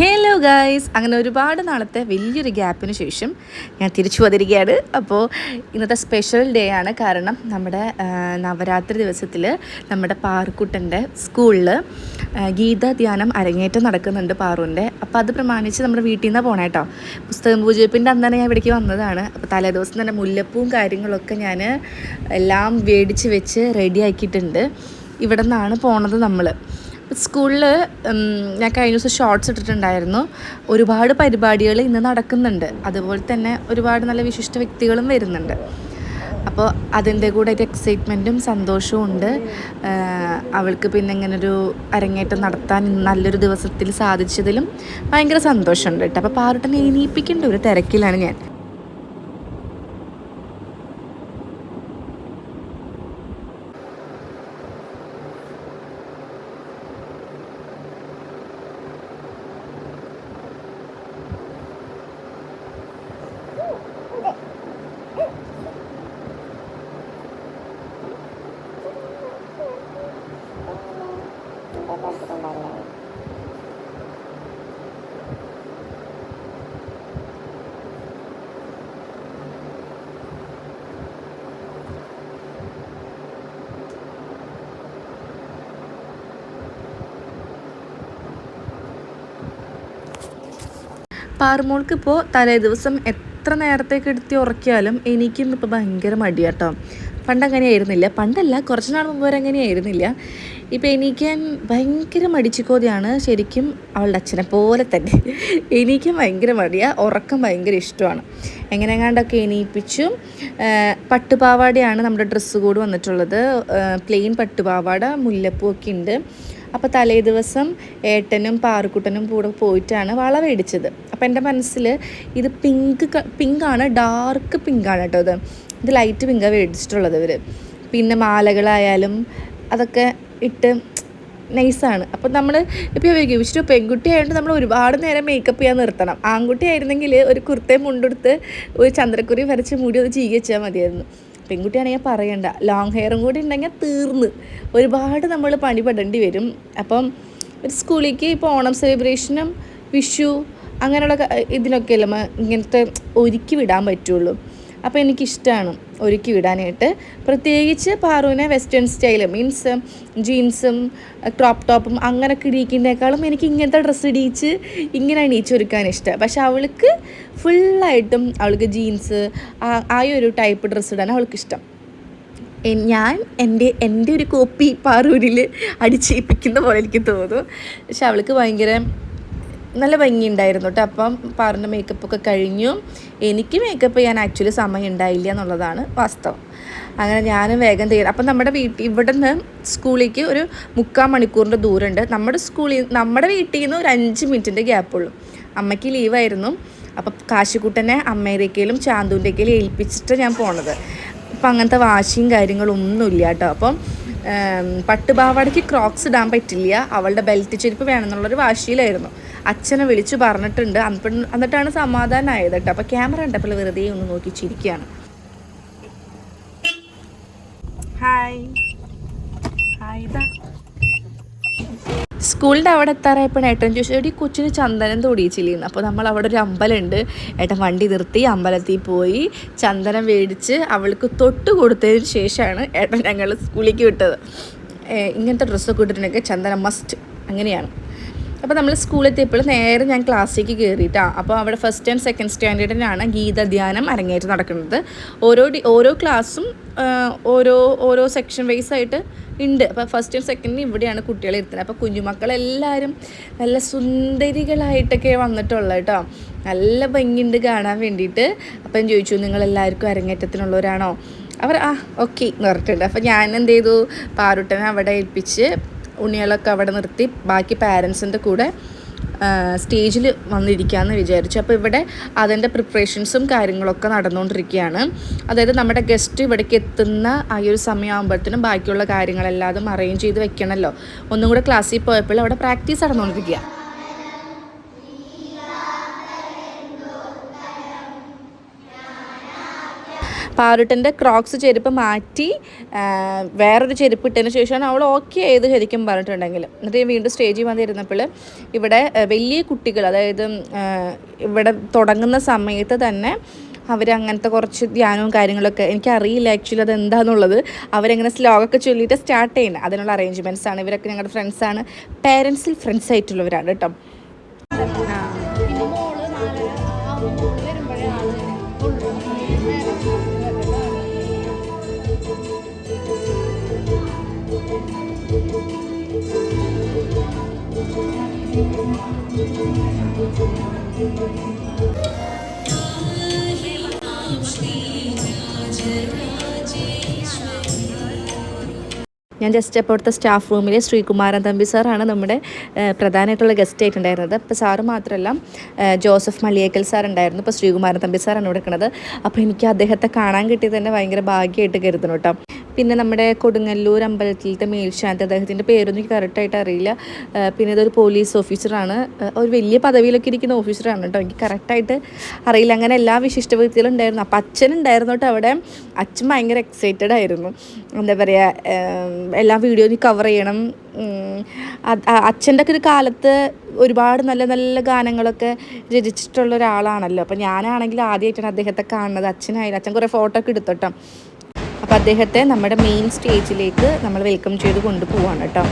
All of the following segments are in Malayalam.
ഹലോ ഗായ്സ് അങ്ങനെ ഒരുപാട് നാളത്തെ വലിയൊരു ഗ്യാപ്പിന് ശേഷം ഞാൻ തിരിച്ചു വന്നിരിക്കുകയാണ്. അപ്പോൾ ഇന്നത്തെ സ്പെഷ്യൽ ഡേ ആണ്. കാരണം നമ്മുടെ നവരാത്രി ദിവസത്തിൽ നമ്മുടെ പാറുക്കുട്ടന്റെ സ്കൂളിൽ ഗീതാ ധ്യാനം അരങ്ങേറ്റം നടക്കുന്നുണ്ട് പാറുവിന്റെ അപ്പോൾ അത് പ്രമാണിച്ച് നമ്മുടെ വീട്ടിൽ നിന്നാണ് പോണേ കേട്ടോ പുസ്തകം പൂജപ്പിന്റെ അന്ന് തന്നെ ഞാൻ ഇവിടേക്ക് വന്നതാണ്. അപ്പോൾ തലേദിവസം തന്നെ മുല്ലപ്പൂവും കാര്യങ്ങളൊക്കെ ഞാൻ എല്ലാം മേടിച്ച് വെച്ച് റെഡി ആക്കിയിട്ടുണ്ട്. ഇവിടെ നിന്നാണ് പോണത് നമ്മൾ സ്കൂളിൽ ഞാൻ കഴിഞ്ഞ ദിവസം ഷോർട്സ് ഇട്ടിട്ടുണ്ടായിരുന്നു. ഒരുപാട് പരിപാടികൾ ഇന്ന് നടക്കുന്നുണ്ട്. അതുപോലെ തന്നെ ഒരുപാട് നല്ല വിശിഷ്ട വ്യക്തികളും വരുന്നുണ്ട്. അപ്പോൾ അതിന്റെ കൂടെ ഒരു എക്സൈറ്റ്മെന്റും സന്തോഷവും ഉണ്ട്. അവൾക്ക് പിന്നെ ഇങ്ങനൊരു അരങ്ങേറ്റം നടത്താൻ നല്ലൊരു ദിവസത്തിൽ സാധിച്ചതിലും ഭയങ്കര സന്തോഷമുണ്ട് കേട്ടോ. അപ്പോൾ പാറുട്ടനെ എണീപ്പിക്കേണ്ട ഒരു തിരക്കിലാണ് ഞാൻ. പാറുമോൾക്ക് ഇപ്പോൾ തലേ ദിവസം എത്ര നേരത്തേക്ക് എടുത്തി ഉറക്കിയാലും എനിക്കും ഇപ്പോൾ ഭയങ്കര മടിയാട്ടോ. പണ്ട് അങ്ങനെ ആയിരുന്നില്ല. പണ്ടല്ല കുറച്ച് നാൾ മുമ്പ് വരെ അങ്ങനെ ആയിരുന്നില്ല. ഇപ്പോൾ എനിക്കാൻ ഭയങ്കര മടിച്ചിക്കോതിയാണ് ശരിക്കും അവളുടെ അച്ഛനെ പോലെ തന്നെ. എനിക്കും ഭയങ്കര മടിയാണ് ഉറക്കം ഭയങ്കര ഇഷ്ടമാണ്. എങ്ങനെങ്ങാണ്ടൊക്കെ എണീപ്പിച്ചു. പട്ടുപാവാടയാണ് നമ്മുടെ ഡ്രസ്സ് കോഡ് വന്നിട്ടുള്ളത്. പ്ലെയിൻ പട്ടുപാവാട മുല്ലപ്പൂ ഒക്കെ ഉണ്ട്. അപ്പോൾ തലേ ദിവസം ഏട്ടനും പാറുക്കുട്ടനും കൂടെ പോയിട്ടാണ് വള മേടിച്ചത്. അപ്പോൾ എന്റെ മനസ്സിൽ ഇത് പിങ്ക് പിങ്കാണ് ഡാർക്ക് പിങ്കാണ് കേട്ടോ ഇത്. ഇത് ലൈറ്റ് പിങ്കാണ് മേടിച്ചിട്ടുള്ളത് ഇവർ പിന്നെ മാലകളായാലും അതൊക്കെ ഇട്ട് നൈസാണ്. അപ്പം നമ്മൾ ഇപ്പോൾ ഇഷ്ടം പെൺകുട്ടി ആയതുകൊണ്ട് നമ്മൾ ഒരുപാട് നേരം മേക്കപ്പ് ചെയ്യാൻ നിർത്തണം. ആൺകുട്ടി ആയിരുന്നെങ്കിൽ ഒരു കുർത്തയും മുണ്ടെടുത്ത് ഒരു ചന്ദ്രക്കുറി വരച്ച് മുടി ഒന്ന് ചീകി മതിയായിരുന്നു. പെൺകുട്ടിയാണെങ്കിൽ പറയണ്ട. ലോങ് ഹെയറും കൂടി ഉണ്ടെങ്കിൽ തീർന്ന്. ഒരുപാട് നമ്മൾ പണിപെടേണ്ടി വരും. അപ്പം ഒരു സ്കൂളിലേക്ക് ഇപ്പോൾ ഓണം സെലിബ്രേഷനും വിഷു അങ്ങനെയുള്ള ഇതിനൊക്കെ ഇതിനൊക്കെയല്ലേ ഇങ്ങനത്തെ ഒരുക്കി വിടാൻ പറ്റുള്ളൂ. അപ്പോൾ എനിക്കിഷ്ടമാണ് ഒരുക്കി വിടാനായിട്ട്. പ്രത്യേകിച്ച് പാറുവിനെ വെസ്റ്റേൺ സ്റ്റൈൽ മീൻസ് ജീൻസും ക്രോപ്പ് ടോപ്പും അങ്ങനെയൊക്കെ ഇടിക്കുന്നേക്കാളും എനിക്ക് ഇങ്ങനത്തെ ഡ്രസ്സ് ഇടിയിച്ച് ഇങ്ങനെ അണിയിച്ചൊരുക്കാൻ ഇഷ്ടം. പക്ഷെ അവൾക്ക് ഫുള്ളായിട്ടും അവൾക്ക് ജീൻസ് ആ ഒരു ടൈപ്പ് ഡ്രസ്സ് ഇടാൻ അവൾക്ക് ഇഷ്ടം. ഞാൻ എന്റെ എന്റെ ഒരു കോപ്പി പാറൂരിൽ അടിച്ചേൽപ്പിക്കുന്ന പോലെ എനിക്ക് തോന്നുന്നു പക്ഷെ അവൾക്ക് ഭയങ്കര നല്ല ഭംഗിയുണ്ടായിരുന്നു കേട്ടോ അപ്പം പാറിന്റെ മേക്കപ്പ് ഒക്കെ കഴിഞ്ഞു. എനിക്ക് മേക്കപ്പ് ചെയ്യാൻ ആക്ച്വലി സമയം ഉണ്ടായില്ല എന്നുള്ളതാണ് വാസ്തവം. അങ്ങനെ ഞാനും വേഗം തീരും അപ്പം നമ്മുടെ വീട്ടിൽ ഇവിടെ നിന്ന് സ്കൂളിലേക്ക് ഒരു മുക്കാൽ മണിക്കൂറിന്റെ ദൂരമുണ്ട്. നമ്മുടെ സ്കൂളിൽ നമ്മുടെ വീട്ടിൽ നിന്ന് ഒരു അഞ്ച് മിനിറ്റിന്റെ ഗ്യാപ്പുള്ളൂ അമ്മയ്ക്ക് ലീവായിരുന്നു അപ്പം കാശിക്കുട്ടനെ അമേരിക്കയിലും ചാന്തുവിന്റെക്കയിലും ഏൽപ്പിച്ചിട്ട് ഞാൻ പോണത്. അപ്പം അങ്ങനത്തെ വാശിയും കാര്യങ്ങളും ഒന്നുമില്ല കേട്ടോ അപ്പം പട്ടുപാവാടയ്ക്ക് ക്രോക്സ് ഇടാൻ പറ്റില്ല. അവളുടെ ബെൽറ്റ് ചെരുപ്പ് വേണമെന്നുള്ളൊരു വാശിയിലായിരുന്നു. അച്ഛനെ വിളിച്ചു പറഞ്ഞിട്ടുണ്ട്. എന്നിട്ടാണ് സമാധാനമായത് കേട്ടോ. അപ്പോൾ ക്യാമറ കണ്ടപ്പോൾ വെറുതെ ഒന്ന് നോക്കി ചിരിക്കുകയാണ്. സ്കൂളിന്റെ അവിടെ എത്താറായപ്പോൾ ഏട്ടൻ ചോദിച്ചു എടി കൊച്ചിന് ചന്ദനം തൊടിയിച്ചില്ലേന്ന് അപ്പോൾ നമ്മൾ അവിടെ ഒരു അമ്പലമുണ്ട്. ഏട്ടൻ വണ്ടി നിർത്തി അമ്പലത്തിൽ പോയി ചന്ദനം മേടിച്ച് അവൾക്ക് തൊട്ട് കൊടുത്തതിന് ശേഷമാണ് ഏട്ടൻ ഞങ്ങൾ സ്കൂളിലേക്ക് വിട്ടത്. ഇങ്ങനത്തെ ഡ്രസ്സൊക്കെ ഇട്ടിട്ടുണ്ടെങ്കിൽ ചന്ദനം മസ്റ്റ് അങ്ങനെയാണ്. അപ്പോൾ നമ്മൾ സ്കൂളെത്തിയപ്പോൾ നേരെ ഞാൻ ക്ലാസ്സിലേക്ക് കയറിയിട്ടാണ് അപ്പോൾ അവിടെ ഫസ്റ്റ് ടൈം സെക്കൻഡ് സ്റ്റാൻഡേർഡിനാണ് ഗീതധ്യാനം അരങ്ങേറ്റം നടക്കുന്നത്. ഓരോ ഓരോ ക്ലാസ്സും ഓരോ ഓരോ സെക്ഷൻ വൈസ് ആയിട്ട് ഉണ്ട്. അപ്പോൾ ഫസ്റ്റ് ആൻഡ് സെക്കൻഡിന് ഇവിടെയാണ് കുട്ടികളെ ഇരുത്തുന്നത് അപ്പോൾ കുഞ്ഞുമക്കളെല്ലാവരും നല്ല സുന്ദരികളായിട്ടൊക്കെ വന്നിട്ടുള്ളത് കേട്ടോ. നല്ല ഭംഗിയുണ്ട് കാണാൻ വേണ്ടിയിട്ട്. അപ്പം ചോദിച്ചു നിങ്ങളെല്ലാവർക്കും അരങ്ങേറ്റത്തിനുള്ളവരാണോ? അവർ ആ ഓക്കെ എന്ന് അപ്പോൾ ഞാൻ എന്ത് ചെയ്തു? പാറുട്ടനെ അവിടെ ഏൽപ്പിച്ച് ഉണ്ണികളൊക്കെ അവിടെ നിർത്തി. ബാക്കി പാരൻസിന്റെ കൂടെ സ്റ്റേജിൽ വന്നിരിക്കാമെന്ന് വിചാരിച്ചു. അപ്പോൾ ഇവിടെ അതിന്റെ പ്രിപ്പറേഷൻസും കാര്യങ്ങളൊക്കെ നടന്നുകൊണ്ടിരിക്കുകയാണ് അതായത് നമ്മുടെ ഗസ്റ്റ് ഇവിടേക്ക് എത്തുന്ന ആ ഒരു സമയമാകുമ്പോഴത്തേനും ബാക്കിയുള്ള കാര്യങ്ങളെല്ലാം അറേഞ്ച് ചെയ്ത് വെക്കണമല്ലോ ഒന്നും കൂടെ ക്ലാസ്സിൽ പോയപ്പോൾ അവിടെ പ്രാക്ടീസ് നടന്നുകൊണ്ടിരിക്കുക പാറുട്ടന്റെ ക്രോക്സ് ചെരുപ്പ് മാറ്റി വേറൊരു ചെരുപ്പ് ഇട്ടതിന് ശേഷമാണ് അവൾ ഓക്കെ ചെയ്ത് ശരിക്കും പറഞ്ഞിട്ടുണ്ടെങ്കിൽ. എന്നിട്ട് വീണ്ടും സ്റ്റേജിൽ വന്നിരുന്നപ്പോൾ ഇവിടെ വലിയ കുട്ടികൾ അതായത് ഇവിടെ തുടങ്ങുന്ന സമയത്ത് തന്നെ അവരങ്ങനത്തെ കുറച്ച് ധ്യാനവും കാര്യങ്ങളൊക്കെ എനിക്കറിയില്ല ആക്ച്വലി അത് എന്താണെന്നുള്ളത് അവരങ്ങനെ സ്ലോഗൊക്കെ ചൊല്ലിയിട്ട് സ്റ്റാർട്ട് ചെയ്യുന്നത്. അതിനുള്ള അറേഞ്ച്മെന്റ്സ് ആണ്. ഇവരൊക്കെ ഞങ്ങളുടെ ഫ്രണ്ട്സാണ് പേരൻസിൽ ഫ്രണ്ട്സ് ആയിട്ടുള്ളവരാണ് കേട്ടോ. വരുമ്പോഴേ ഞാൻ ജസ്റ്റ് അപ്പോൾ അവിടുത്തെ സ്റ്റാഫ് റൂമിൽ ശ്രീകുമാരൻ തമ്പി സാറാണ് നമ്മുടെ പ്രധാനമായിട്ടുള്ള ഗസ്റ്റ് ആയിട്ടുണ്ടായിരുന്നത്. അപ്പോൾ സാറ് മാത്രമല്ല ജോസഫ് മലിയേക്കൽ സാർ ഉണ്ടായിരുന്നു. ഇപ്പോൾ ശ്രീകുമാരൻ തമ്പി സാറാണ് ഇവിടെ നിൽക്കുന്നത്. അപ്പോൾ എനിക്ക് അദ്ദേഹത്തെ കാണാൻ കിട്ടിയത് തന്നെ ഭയങ്കര ഭാഗ്യമായിട്ട് കരുതുന്നു കേട്ടോ. പിന്നെ നമ്മുടെ കൊടുങ്ങല്ലൂർ അമ്പലത്തിലത്തെ മേൽശാന്തി അദ്ദേഹത്തിന്റെ പേരൊന്നും കറക്റ്റായിട്ട് അറിയില്ല. പിന്നെ ഇതൊരു പോലീസ് ഓഫീസറാണ് ഒരു വലിയ പദവിയിലൊക്കെ ഇരിക്കുന്ന ഓഫീസറാണ് കേട്ടോ. എനിക്ക് കറക്റ്റായിട്ട് അറിയില്ല. അങ്ങനെ എല്ലാ വിശിഷ്ട വ്യക്തികളും ഉണ്ടായിരുന്നു. അപ്പം അച്ഛൻ ഉണ്ടായിരുന്നു കേട്ടോ അവിടെ. അച്ഛൻ ഭയങ്കര എക്സൈറ്റഡ് ആയിരുന്നു. എന്താ പറയുക എല്ലാ വീഡിയോയും കവർ ചെയ്യണം. അച്ഛന്റെ ഒക്കെ ഒരു കാലത്ത് ഒരുപാട് നല്ല നല്ല ഗാനങ്ങളൊക്കെ രചിച്ചിട്ടുള്ള ഒരാളാണല്ലോ. അപ്പം ഞാനാണെങ്കിൽ ആദ്യമായിട്ടാണ് അദ്ദേഹത്തെ കാണുന്നത്. അച്ഛനായാലും അച്ഛൻ കുറേ ഫോട്ടോ ഒക്കെ എടുത്തോട്ടോ അപ്പോൾ അദ്ദേഹത്തെ നമ്മുടെ മെയിൻ സ്റ്റേജിലേക്ക് നമ്മൾ വെൽക്കം ചെയ്ത് കൊണ്ടുപോവാണ് കേട്ടോ.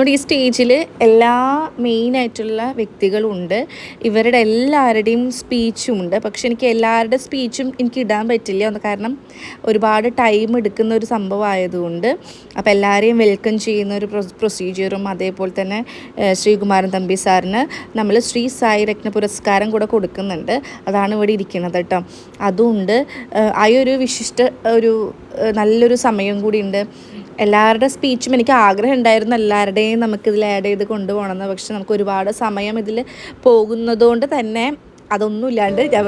നമ്മുടെ ഈ സ്റ്റേജിൽ എല്ലാ മെയിനായിട്ടുള്ള വ്യക്തികളുണ്ട്. ഇവരുടെ എല്ലാവരുടെയും സ്പീച്ചും ഉണ്ട് പക്ഷെ എനിക്ക് എല്ലാവരുടെ സ്പീച്ചും എനിക്ക് ഇടാൻ പറ്റില്ല. ഒന്ന് കാരണം ഒരുപാട് ടൈം എടുക്കുന്ന ഒരു സംഭവം ആയതുകൊണ്ട് അപ്പോൾ എല്ലാവരെയും വെൽക്കം ചെയ്യുന്ന ഒരു പ്രൊസീജിയറും അതേപോലെ തന്നെ ശ്രീകുമാരൻ തമ്പി സാറിന് നമ്മൾ ശ്രീ സായി രത്ന പുരസ്കാരം കൂടെ കൊടുക്കുന്നുണ്ട്. അതാണ് ഇവിടെ ഇരിക്കുന്നത് കേട്ടോ. അതുകൊണ്ട് ആ ഒരു വിശിഷ്ട ഒരു നല്ലൊരു സമയം കൂടി ഉണ്ട് എല്ലാവരുടെ സ്പീച്ചും എനിക്ക് ആഗ്രഹം ഉണ്ടായിരുന്നു എല്ലാവരുടെയും നമുക്കിതിൽ ആഡ് ചെയ്ത് കൊണ്ടുപോകണമെന്ന്. പക്ഷെ നമുക്ക് ഒരുപാട് സമയം ഇതിൽ പോകുന്നതുകൊണ്ട് തന്നെ അതൊന്നുമില്ലാണ്ട് ഞാൻ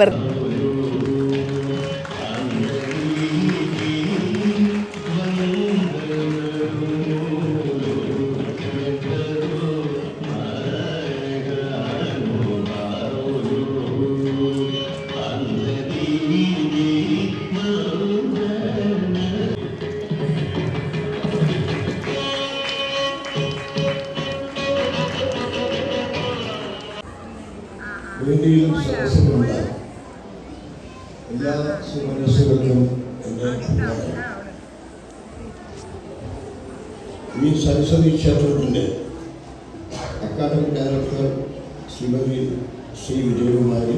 ശ്രീമതി ശ്രീ വിജയകുമാരി.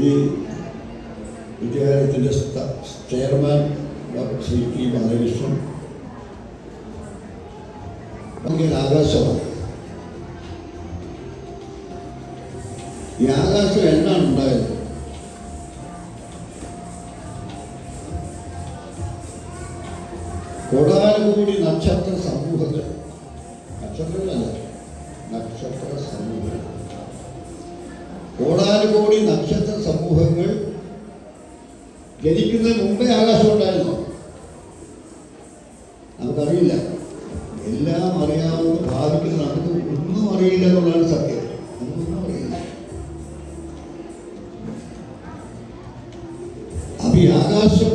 ഈ വിദ്യാലയത്തിന്റെ chairman doctor Shri T Balakrishnan. ആകാശമാണ് ഈ ആകാശം എന്നാണ് ഉണ്ടായത്? കോടാനുകൂടി നക്ഷത്ര സമൂഹങ്ങൾ. ജനിക്കുന്നതിന് മുമ്പേ ആകാശം ഉണ്ടായിരുന്നു. നമുക്കറിയില്ല എല്ലാം അറിയാവുന്ന ഭാവിക്കുന്ന നമുക്ക് ഒന്നും അറിയില്ല എന്നുള്ളതാണ് സത്യം. അറിയില്ല. അപ്പൊ ഈ ആകാശം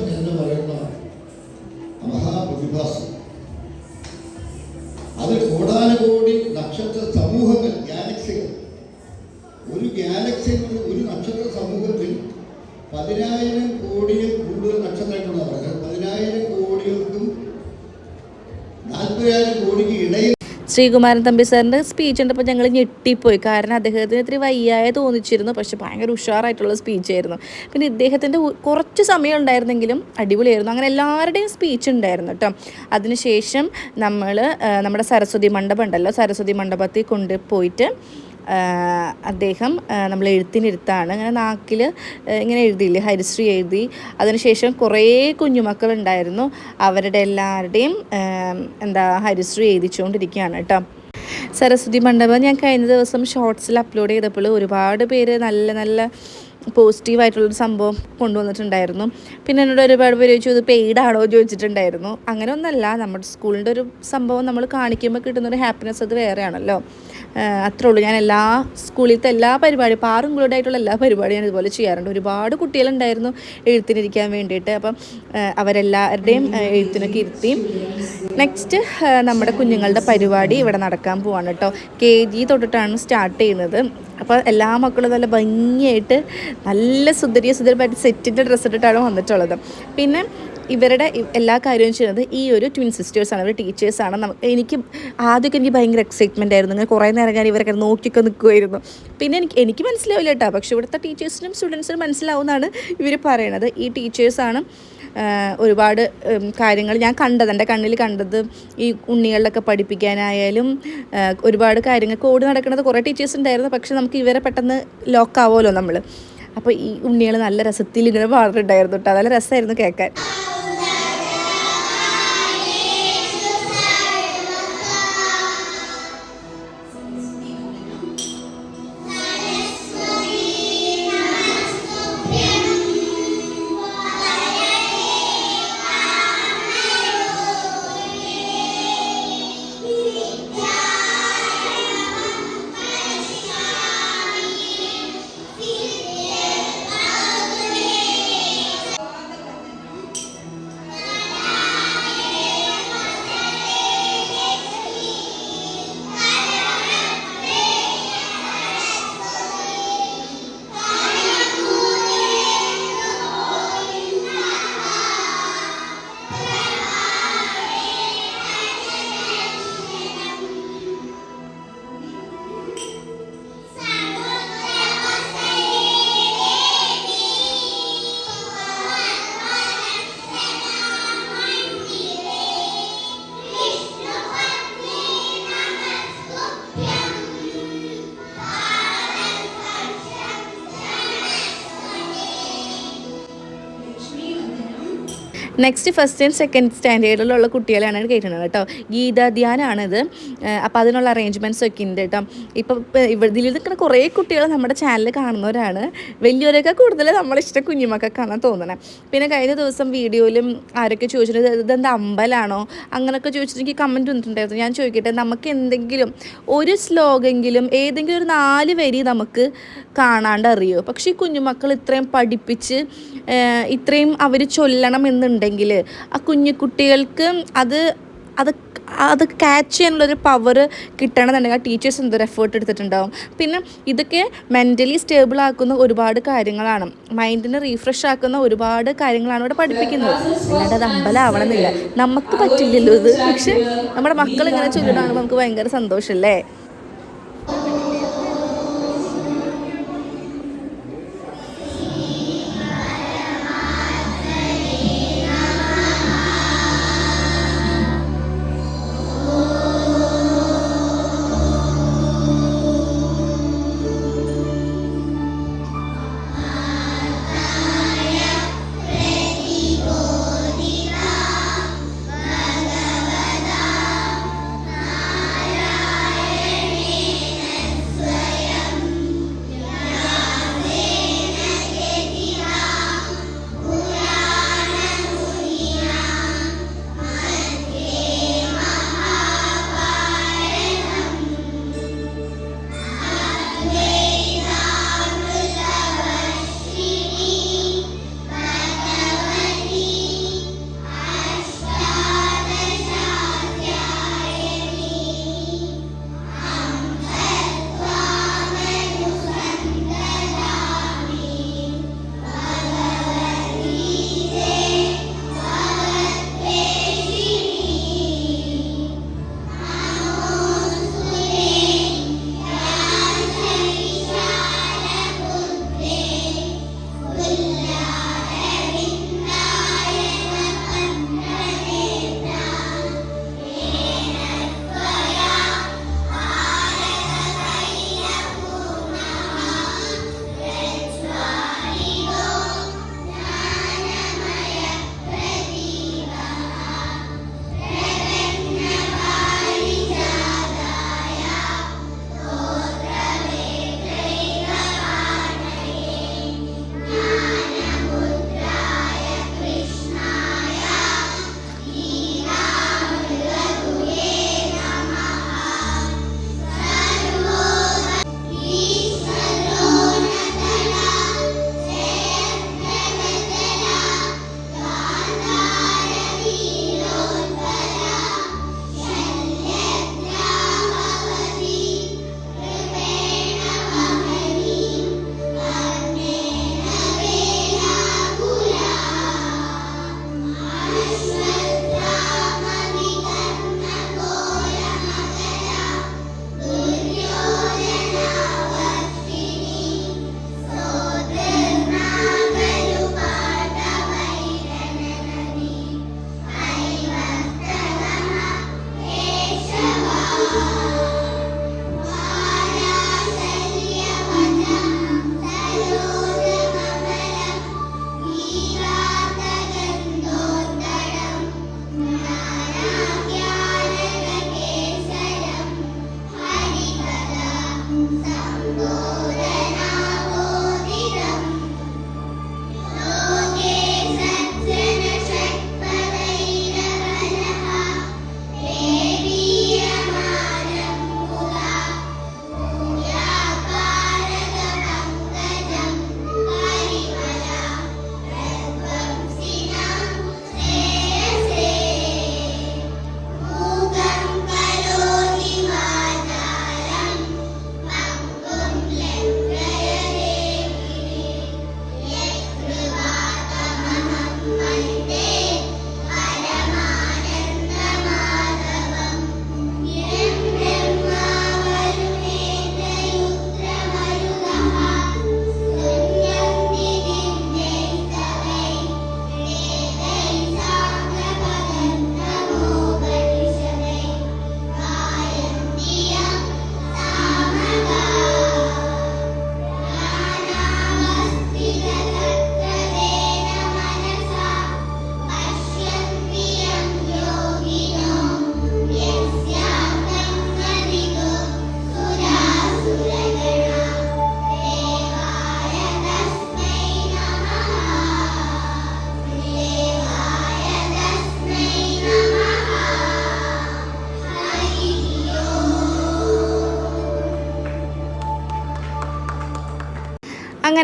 ശ്രീകുമാരൻ തമ്പി സാറിന്റെ സ്പീച്ച് കണ്ടപ്പോൾ ഞങ്ങൾ ഞെട്ടിപ്പോയി. കാരണം അദ്ദേഹത്തിന് ഇത്തിരി വയ്യായ തോന്നിച്ചിരുന്നു. പക്ഷേ ഭയങ്കര ഉഷാറായിട്ടുള്ള സ്പീച്ചായിരുന്നു പിന്നെ ഇദ്ദേഹത്തിന്റെ കുറച്ച് സമയം ഉണ്ടായിരുന്നെങ്കിലും അടിപൊളിയായിരുന്നു. അങ്ങനെ എല്ലാവരുടെയും സ്പീച്ച് ഉണ്ടായിരുന്നു കേട്ടോ. അതിനുശേഷം നമ്മൾ നമ്മുടെ സരസ്വതി മണ്ഡപം ഉണ്ടല്ലോ. സരസ്വതി മണ്ഡപത്തിൽ കൊണ്ടുപോയിട്ട് അദ്ദേഹം നമ്മൾ എഴുത്തിനിരുത്താണ്. അങ്ങനെ നാക്കിൽ ഇങ്ങനെ എഴുതിയില്ലേ ഹരിശ്രീ എഴുതി. അതിനുശേഷം കുറേ കുഞ്ഞുമക്കളുണ്ടായിരുന്നു. അവരുടെ എല്ലാവരുടെയും എന്താ ഹരിശ്രീ എഴുതിച്ചുകൊണ്ടിരിക്കുകയാണ് കേട്ടോ. സരസ്വതി മണ്ഡപം ഞാൻ കഴിഞ്ഞ ദിവസം ഷോർട്സിൽ അപ്ലോഡ് ചെയ്തപ്പോൾ ഒരുപാട് പേര് നല്ല നല്ല പോസിറ്റീവായിട്ടുള്ളൊരു സംഭവം കൊണ്ടുവന്നിട്ടുണ്ടായിരുന്നു. പിന്നെ എന്നോട് ഒരുപാട് പേര് ചോദിച്ചു ഇത് പെയ്ഡാണോ ചോദിച്ചിട്ടുണ്ടായിരുന്നു. അങ്ങനെ ഒന്നല്ല നമ്മുടെ സ്കൂളിന്റെ ഒരു സംഭവം നമ്മൾ കാണിക്കുമ്പോൾ കിട്ടുന്നൊരു ഹാപ്പിനെസ് അത് വേറെയാണല്ലോ. അത്രേ ഉള്ളൂ. ഞാൻ എല്ലാ സ്കൂളിലത്തെ എല്ലാ പരിപാടി പാറും ഇൻക്ലൂഡ് ആയിട്ടുള്ള എല്ലാ പരിപാടിയും ഞാൻ ഇതുപോലെ ചെയ്യാറുണ്ട്. ഒരുപാട് കുട്ടികളുണ്ടായിരുന്നു എഴുത്തിനിരിക്കാൻ വേണ്ടിയിട്ട്. അപ്പം അവരെല്ലാവരുടെയും എഴുത്തിനൊക്കെ ഇരുത്തി നെക്സ്റ്റ് നമ്മുടെ കുഞ്ഞുങ്ങളുടെ പരിപാടി ഇവിടെ നടക്കാൻ പോവാണ് കേട്ടോ. കെ ജി തൊട്ടിട്ടാണ് സ്റ്റാർട്ട് ചെയ്യുന്നത്. അപ്പോൾ എല്ലാ മക്കളും നല്ല ഭംഗിയായിട്ട് നല്ല സുന്ദരിയ സുന്ദരമായിട്ട് സെറ്റിന്റെ ഡ്രസ്സ് ഇട്ടിട്ടാണ് വന്നിട്ടുള്ളത്. പിന്നെ ഇവരുടെ എല്ലാ കാര്യവും ചെയ്യുന്നത് ഈ ഒരു ട്വിൻ സിസ്റ്റേഴ്സാണ് ഇവർ ടീച്ചേഴ്സാണ് നമുക്ക് എനിക്ക് ആദ്യമൊക്കെ എനിക്ക് ഭയങ്കര എക്സൈറ്റ്മെന്റ് ആയിരുന്നു. ഇങ്ങനെ കുറേ നേരം ഞാൻ ഇവരൊക്കെ നോക്കിയൊക്കെ നിൽക്കുമായിരുന്നു പിന്നെ എനിക്ക് എനിക്ക് മനസ്സിലാവില്ല കേട്ടോ. പക്ഷേ ഇവിടുത്തെ ടീച്ചേഴ്സിനും സ്റ്റുഡൻസിനും മനസ്സിലാവുന്നതാണ് ഇവർ പറയണത്. ഈ ടീച്ചേഴ്സാണ് ഒരുപാട് കാര്യങ്ങൾ ഞാൻ കണ്ടത്. എന്റെ കണ്ണിൽ കണ്ടത് ഈ ഉണ്ണികളിലൊക്കെ പഠിപ്പിക്കാനായാലും ഒരുപാട് കാര്യങ്ങൾ കോഡ് നടക്കുന്നത് കുറേ ടീച്ചേഴ്സ് ഉണ്ടായിരുന്നു. പക്ഷെ നമുക്ക് ഇവരെ പെട്ടെന്ന് ലോക്കാവുമല്ലോ നമ്മൾ അപ്പോൾ ഈ ഉണ്ണികൾ നല്ല രസത്തിൽ ഇങ്ങനെ പാടുന്നുണ്ടായിരുന്നു കേട്ടോ നല്ല രസമായിരുന്നു കേൾക്കാൻ. നെക്സ്റ്റ് ഫസ്റ്റ് ആൻഡ് സെക്കൻഡ് സ്റ്റാൻഡേർഡിലുള്ള കുട്ടികളെയാണ് കയറ്റുന്നത് കേട്ടോ. ഗീതാധ്യാനാണിത് അപ്പം അതിനുള്ള അറേഞ്ച്മെന്റ്സ് ഒക്കെ ഉണ്ട് കേട്ടോ. ഇപ്പം ഇവിടെ ഇതിൽ നിൽക്കുന്ന കുറേ കുട്ടികൾ നമ്മുടെ ചാനൽ കാണുന്നവരാണ് വലിയവരൊക്കെ കൂടുതൽ നമ്മളിഷ്ടം കാണാൻ തോന്നണേ. പിന്നെ കഴിഞ്ഞ ദിവസം വീഡിയോയിലും ആരൊക്കെ ചോദിച്ചിട്ട് ഇതെന്താ അമ്പലാണോ? അങ്ങനെയൊക്കെ ചോദിച്ചിട്ട് എനിക്ക് കമന്റ് വന്നിട്ടുണ്ടായിരുന്നു. ഞാൻ ചോദിക്കട്ടെ നമുക്ക് എന്തെങ്കിലും ഒരു ശ്ലോകെങ്കിലും ഏതെങ്കിലും ഒരു നാല് വരി നമുക്ക് കാണാണ്ട് അറിയോ? പക്ഷേ ഈ കുഞ്ഞുമക്കൾ ഇത്രയും പഠിപ്പിച്ച് ഇത്രയും അവർ ചൊല്ലണം എന്നുണ്ടെങ്കിൽ ആ കുഞ്ഞു കുട്ടികൾക്ക് അത് അത് അത് ക്യാച്ച് ചെയ്യാനുള്ളൊരു പവർ കിട്ടണമെന്നുണ്ടെങ്കിൽ ആ ടീച്ചേഴ്സ് എന്തൊരു എഫേർട്ട് എടുത്തിട്ടുണ്ടാവും. പിന്നെ ഇതൊക്കെ മെന്റലി സ്റ്റേബിൾ ആക്കുന്ന ഒരുപാട് കാര്യങ്ങളാണ്. മൈൻഡിനെ റീഫ്രഷ് ആക്കുന്ന ഒരുപാട് കാര്യങ്ങളാണ് ഇവിടെ പഠിപ്പിക്കുന്നത്. അല്ലാണ്ട് അത് അമ്പലമാവണമെന്നില്ല നമുക്ക് പറ്റില്ലല്ലോ ഇത്. പക്ഷെ നമ്മുടെ മക്കൾ ഇങ്ങനെ ചൊല്ലിടാണ് നമുക്ക് ഭയങ്കര സന്തോഷമല്ലേ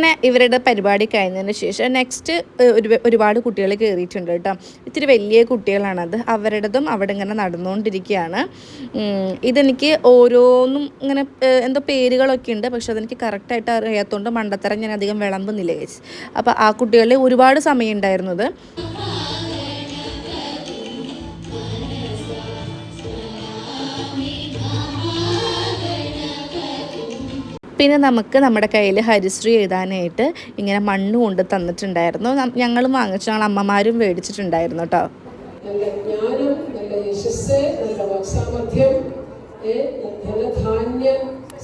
അങ്ങനെ ഇവരുടെ പരിപാടി കഴിഞ്ഞതിന് ശേഷം നെക്സ്റ്റ് ഒരു ഒരുപാട് കുട്ടികൾ കയറിയിട്ടുണ്ട് കേട്ടോ. ഇത്തിരി വലിയ കുട്ടികളാണത്. അവരുടേതും അവിടെ ഇങ്ങനെ നടന്നുകൊണ്ടിരിക്കുകയാണ്. ഇതെനിക്ക് ഓരോന്നും ഇങ്ങനെ എന്തോ പേരുകളൊക്കെ ഉണ്ട്. പക്ഷെ അതെനിക്ക് കറക്റ്റായിട്ട് അറിയാത്തതുകൊണ്ട് മണ്ടത്തരം ഞാൻ അധികം വിളമ്പുന്നില്ല ഗൈസ് അപ്പോൾ ആ കുട്ടികളിൽ ഒരുപാട് സമയം ഉണ്ടായിരുന്നത് പിന്നെ നമുക്ക് നമ്മുടെ കയ്യിൽ ഹരിശ്രീ എഴുതാനായിട്ട് ഇങ്ങനെ മണ്ണ് കൊണ്ട് തന്നിട്ടുണ്ടായിരുന്നു. ഞങ്ങളും വാങ്ങിച്ചു. ഞങ്ങൾ അമ്മമാരും മേടിച്ചിട്ടുണ്ടായിരുന്നു കേട്ടോ നല്ല ജ്ഞാനം നല്ല യശസ് നല്ല വാക്സാമർഥ്യം ധനധാന്യ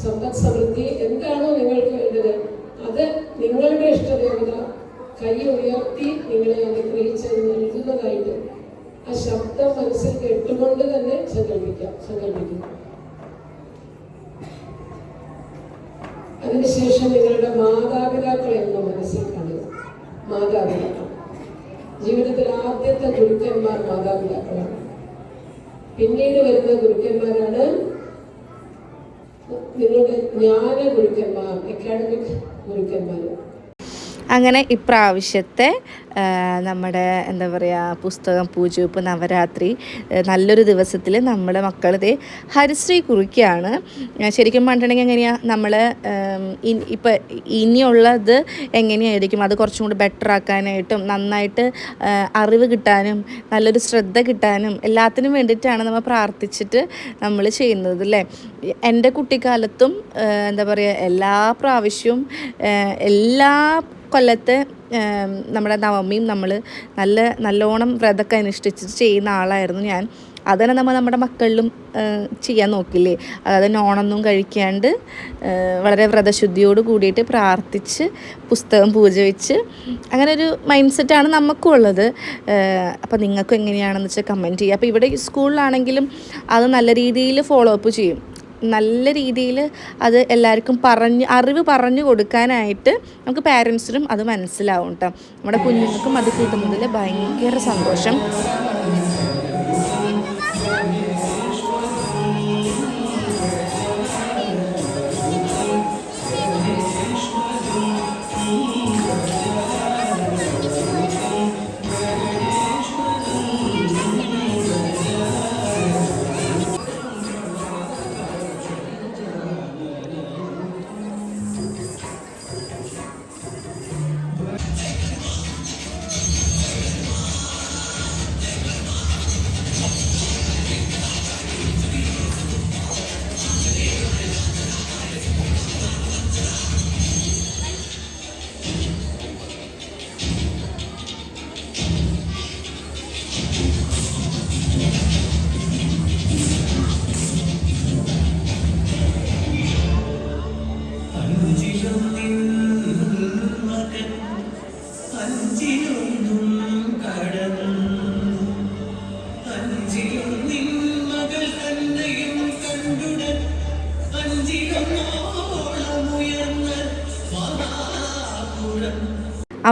സമ്പദ് സമൃദ്ധി എന്താണോ നിങ്ങൾക്ക് വേണ്ടത്. അത് നിങ്ങളുടെ ഇഷ്ടദേവത കൈ ഉയർത്തി നിങ്ങളെ അനുഗ്രഹിച്ച് നൽകുന്നതായിട്ട് ആ ശബ്ദം മനസ്സിൽ കേട്ടുകൊണ്ട് തന്നെ സങ്കല്പിക്കാം സങ്കല്പിക്കുന്നു. അതിനുശേഷം നിങ്ങളുടെ മാതാപിതാക്കളെ ഒന്ന് മനസ്സിൽ കാണുക മാതാപിതാക്കൾ. ജീവിതത്തിൽ ആദ്യത്തെ ഗുരുക്കന്മാർ മാതാപിതാക്കളാണ്. പിന്നീട് വരുന്ന ഗുരുക്കന്മാരാണ് നിങ്ങളുടെ ജ്ഞാന ഗുരുക്കന്മാർ അക്കാഡമിക് ഗുരുക്കന്മാർ അങ്ങനെ ഇപ്രാവശ്യത്തെ നമ്മുടെ എന്താ പറയുക പുസ്തകം പൂജവെപ്പ് നവരാത്രി നല്ലൊരു ദിവസത്തിൽ നമ്മുടെ മക്കളുടെ ഹരിശ്രീ കുറിക്കുകയാണ് ശരിക്കും പറഞ്ഞിട്ടുണ്ടെങ്കിൽ എങ്ങനെയാണ് നമ്മൾ ഇപ്പം ഇനിയുള്ളത് എങ്ങനെയായിരിക്കും? അത് കുറച്ചും കൂടി ബെറ്റർ ആക്കാനായിട്ടും നന്നായിട്ട് അറിവ് കിട്ടാനും നല്ലൊരു ശ്രദ്ധ കിട്ടാനും എല്ലാത്തിനും വേണ്ടിയിട്ടാണ് നമ്മൾ പ്രാർത്ഥിച്ചിട്ട് നമ്മൾ ചെയ്യുന്നത് അല്ലേ എന്റെ കുട്ടിക്കാലത്തും എന്താ പറയുക എല്ലാ പ്രാവശ്യവും എല്ലാ കൊല്ലത്തെ നമ്മുടെ നവമിയും നമ്മൾ നല്ല നല്ലോണം വ്രതമൊക്കെ അനുഷ്ഠിച്ച് ചെയ്യുന്ന ആളായിരുന്നു ഞാൻ. അതന്നെ നമ്മൾ നമ്മുടെ മക്കളിലും ചെയ്യാൻ നോക്കില്ലേ? അതായത് നോണൊന്നും കഴിക്കാണ്ട് വളരെ വ്രതശുദ്ധിയോട് കൂടിയിട്ട് പ്രാർത്ഥിച്ച് പുസ്തകം പൂജ വെച്ച് അങ്ങനെ ഒരു മൈൻഡ് സെറ്റാണ് നമുക്കും ഉള്ളത്. അപ്പോൾ നിങ്ങൾക്കും എങ്ങനെയാണെന്ന് വെച്ചാൽ കമന്റ് ചെയ്യുക അപ്പോൾ ഇവിടെ സ്കൂളിലാണെങ്കിലും അത് നല്ല രീതിയിൽ ഫോളോ അപ്പ് ചെയ്യും. നല്ല രീതിയിൽ അത് എല്ലാവർക്കും പറഞ്ഞ് അറിവ് പറഞ്ഞു കൊടുക്കാനായിട്ട് നമുക്ക് പാരൻസിനും അത് മനസ്സിലാവും കേട്ടോ നമ്മുടെ കുഞ്ഞുങ്ങൾക്കും അത് കിട്ടുന്നതിൽ ഭയങ്കര സന്തോഷം.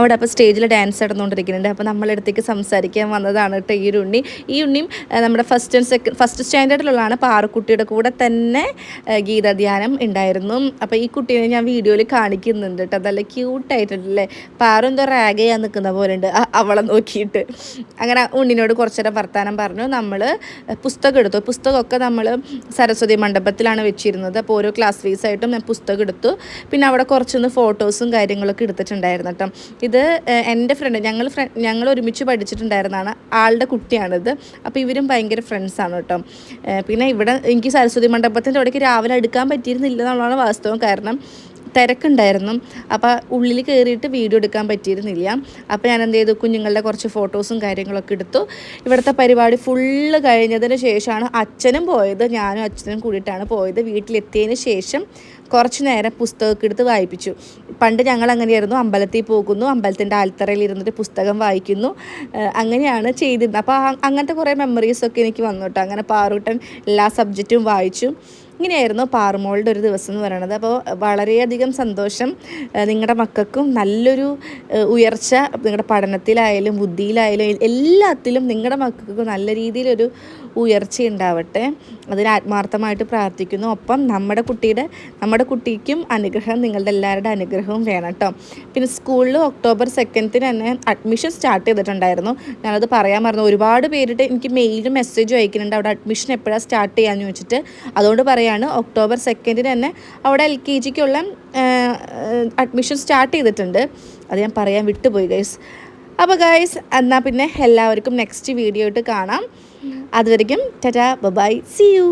അവിടെ അപ്പോൾ സ്റ്റേജിൽ ഡാൻസ് നടന്നുകൊണ്ടിരിക്കുന്നുണ്ട്. അപ്പോൾ നമ്മളടുത്തേക്ക് സംസാരിക്കാൻ വന്നതാണ് കേട്ടോ ഈ ഒരു ഉണ്ണി. ഈ ഉണ്ണിയും നമ്മുടെ ഫസ്റ്റ് ആൻഡ് സെക്കൻഡ് ഫസ്റ്റ് സ്റ്റാൻഡേർഡിലുള്ളതാണ് പാറക്കുട്ടിയുടെ കൂടെ തന്നെ ഗീതാധ്യാനം ഉണ്ടായിരുന്നു. അപ്പോൾ ഈ കുട്ടീനെ ഞാൻ വീഡിയോയിൽ കാണിക്കുന്നുണ്ട് കേട്ടോ. നല്ല ക്യൂട്ടായിട്ടുണ്ടല്ലേ പാറു എന്തോ റാഗ് ചെയ്യാൻ നിൽക്കുന്ന പോലെ ഉണ്ട്. അവളെ നോക്കിയിട്ട്. അങ്ങനെ ഉണ്ണിനോട് കുറച്ചേരം വർത്താനം പറഞ്ഞു. നമ്മൾ പുസ്തകം എടുത്തു. പുസ്തകമൊക്കെ നമ്മൾ സരസ്വതി മണ്ഡപത്തിലാണ് വെച്ചിരുന്നത്. അപ്പോൾ ഓരോ ക്ലാസ് ഫീസായിട്ടും ഞാൻ പുസ്തകം എടുത്തു. പിന്നെ അവിടെ കുറച്ചൊന്ന് ഫോട്ടോസും കാര്യങ്ങളൊക്കെ എടുത്തിട്ടുണ്ടായിരുന്നു കേട്ടോ. ഇത് ഏഹ്, എന്റെ ഫ്രണ്ട് ഞങ്ങൾ ഫ്രണ്ട് ഞങ്ങൾ ഒരുമിച്ച് പഠിച്ചിട്ടുണ്ടായിരുന്നതാണ് ആളുടെ കുട്ടിയാണിത്. അപ്പോൾ ഇവരും ഭയങ്കര ഫ്രണ്ട്സാണ് കേട്ടോ പിന്നെ ഇവിടെ എനിക്ക് സരസ്വതി മണ്ഡപത്തിന്റെ അവിടേക്ക് രാവിലെ എടുക്കാൻ പറ്റിയിരുന്നില്ല എന്നുള്ളതാണ് വാസ്തവം. കാരണം തിരക്കുണ്ടായിരുന്നു. അപ്പോൾ ഉള്ളിൽ കയറിയിട്ട് വീഡിയോ എടുക്കാൻ പറ്റിയിരുന്നില്ല. അപ്പോൾ ഞാൻ എന്ത് ചെയ്തു? കുഞ്ഞുങ്ങളുടെ കുറച്ച് ഫോട്ടോസും കാര്യങ്ങളൊക്കെ എടുത്തു. ഇവിടുത്തെ പരിപാടി ഫുള്ള് കഴിഞ്ഞതിന് ശേഷമാണ് അച്ഛനും പോയത്. ഞാനും അച്ഛനും കൂടിയിട്ടാണ് പോയത്. വീട്ടിലെത്തിയതിന് ശേഷം കുറച്ച് നേരം പുസ്തകമൊക്കെ എടുത്ത് വായിപ്പിച്ചു. പണ്ട് ഞങ്ങൾ അങ്ങനെയായിരുന്നു. അമ്പലത്തിൽ പോകുന്നു. അമ്പലത്തിന്റെ ആൽത്തറയിൽ ഇരുന്നിട്ട് പുസ്തകം വായിക്കുന്നു. അങ്ങനെയാണ് ചെയ്തിരുന്നത്. അപ്പോൾ അങ്ങനത്തെ കുറേ മെമ്മറീസൊക്കെ എനിക്ക് വന്നു കേട്ടോ. അങ്ങനെ പാറൂട്ടൻ എല്ലാ സബ്ജക്റ്റും വായിച്ചു. ഇങ്ങനെയായിരുന്നു പാറുമോളുടെ ഒരു ദിവസം എന്ന് പറയുന്നത് അപ്പോൾ വളരെയധികം സന്തോഷം നിങ്ങളുടെ മക്കൾക്കും നല്ലൊരു ഉയർച്ച നിങ്ങളുടെ പഠനത്തിലായാലും ബുദ്ധിയിലായാലും എല്ലാത്തിലും നിങ്ങളുടെ മക്കൾക്കും നല്ല രീതിയിലൊരു ഉയർച്ച ഉണ്ടാവട്ടെ. അതിന് ആത്മാർത്ഥമായിട്ട് പ്രാർത്ഥിക്കുന്നു. ഒപ്പം നമ്മുടെ കുട്ടിയുടെ നമ്മുടെ കുട്ടിക്കും അനുഗ്രഹം നിങ്ങളുടെ എല്ലാവരുടെ അനുഗ്രഹവും വേണം കേട്ടോ. പിന്നെ സ്കൂളിൽ ഒക്ടോബർ സെക്കൻഡിന് തന്നെ അഡ്മിഷൻ സ്റ്റാർട്ട് ചെയ്തിട്ടുണ്ടായിരുന്നു. ഞാനത് പറയാൻ മറന്നു. ഒരുപാട് പേരിട്ട് എനിക്ക് മെയിലും മെസ്സേജും അയക്കുന്നുണ്ട്. അവിടെ അഡ്മിഷൻ എപ്പോഴാണ് സ്റ്റാർട്ട് ചെയ്യാമെന്ന് ചോദിച്ചിട്ട്. അതുകൊണ്ട് പറയാണ് ഒക്ടോബർ സെക്കൻഡിന് തന്നെ അവിടെ എൽ കെ ജിക്കുള്ള അഡ്മിഷൻ സ്റ്റാർട്ട് ചെയ്തിട്ടുണ്ട്. അത് ഞാൻ പറയാൻ വിട്ടുപോയി ഗൈസ് അപ്പോൾ ഗൈസ് എന്നാൽ പിന്നെ എല്ലാവർക്കും നെക്സ്റ്റ് വീഡിയോ ആയിട്ട് കാണാം. അതുവരെയ്ക്കും ടാറ്റാ ബൈ സി യു